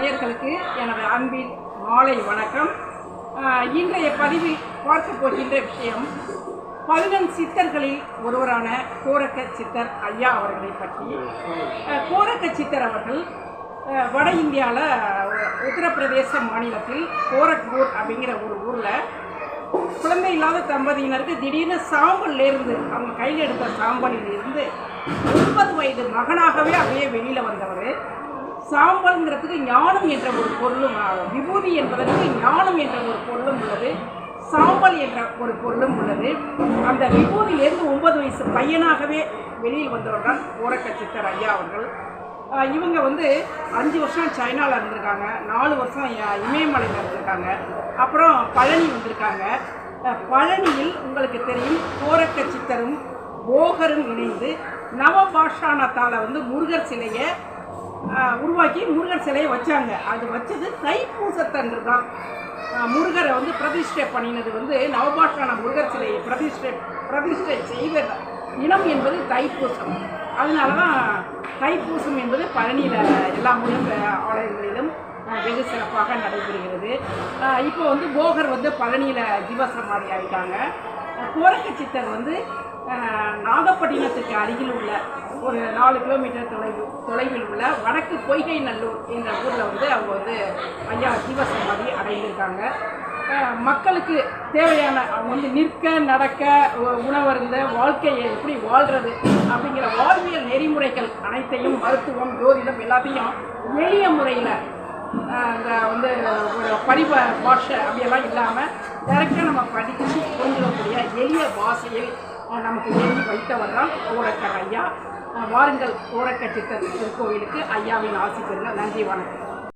நேயர்களுக்கு எனது அன்பின் மாலை வணக்கம். இன்றைய பதிவில் பார்க்க போகின்ற விஷயம் பதினெண் சித்தர்களில் ஒருவரான கோரக்க சித்தர் ஐயா அவர்களை பற்றி. கோரக்க சித்தர் அவர்கள் வட இந்தியாவில் உத்தரப்பிரதேச மாநிலத்தில் கோரக்பூர் அப்படிங்கிற ஒரு ஊரில் குழந்தை இல்லாத தம்பதியினருக்கு திடீர்னு சாம்பல்லேருந்து அவங்க கையில் எடுத்த சாம்பலில் இருந்து முப்பது வயது மகனாகவே அப்படியே வெளியில் வந்தவர். சாம்பல்ங்கிறதுக்கு ஞானம் என்ற ஒரு பொருளும் விபூதி என்பதற்கு ஞானம் என்ற ஒரு பொருளும் உள்ளது. சாம்பல் என்ற ஒரு பொருளும் உள்ளது. அந்த விபூதியிலேருந்து ஒன்பது வயசு பையனாகவே வெளியில் வந்தவர் தான் ஓரக்க சித்தர் ஐயா அவர்கள். இவங்க வந்து அஞ்சு வருஷம் சைனாவில் இருந்திருக்காங்க நாலு வருஷம் இமயமலையில் இருந்திருக்காங்க. அப்புறம் பழனி வந்திருக்காங்க. பழனியில் உங்களுக்கு தெரியும் கோரக்க சித்தரும் போகரும் இணைந்து நவபாஷாணத்தால் வந்து முருகர் சிலையை உருவாக்கி முருகர் சிலையை வச்சாங்க. அது வச்சது தைப்பூசத்தன்று தான் முருகரை வந்து பிரதிஷ்டை பண்ணினது வந்து நவபாஷான முருகர் சிலையை பிரதிஷ்டை பிரதிஷ்டை செய்த இனம் என்பது தைப்பூசம். அதனால தான் தைப்பூசம் என்பது பழனியில் எல்லா முருகன் ஆலயங்களிலும் வெகு சிறப்பாக நடைபெறுகிறது. இப்போ வந்து போகர் வந்து பழனியில் ஜீவசமாதி ஆகிட்டாங்க கோரக்க சித்தர் வந்து நாகப்பட்டினத்துக்கு அருகில் உள்ள ஒரு நாலு கிலோமீட்டர் தொலைவு தொலைவில் உள்ள வடக்கு பொய்கை நல்லூர் என்ற ஊரில் வந்து அவங்க வந்து ஐயா ஜீவசமாதி அடைந்திருக்காங்க. மக்களுக்கு தேவையான அவங்க வந்து நிற்க நடக்க உ- உணவருந்த வாழ்க்கையை எப்படி வாழ்கிறது அப்படிங்கிற வாழ்வியல் நெறிமுறைகள் அனைத்தையும் மருத்துவம் ஜோதிடம் எல்லாத்தையும் எளிய முறையில் இந்த வந்து ஒரு படிவ பாஷை அப்படியெல்லாம் இல்லாமல் டேரெக்டாக நம்ம படித்து புரிஞ்சுக்கக்கூடிய எளிய பாஷையில் நமக்கு எழுதி வைத்தவர் தான் ஓரக்கர் ஐயா. வாருங்கள் ஓரக்க சித்தர் திருக்கோவிலுக்கு ஐயாவின் ஆசி பெறுங்கள் நன்றி வணக்கம்.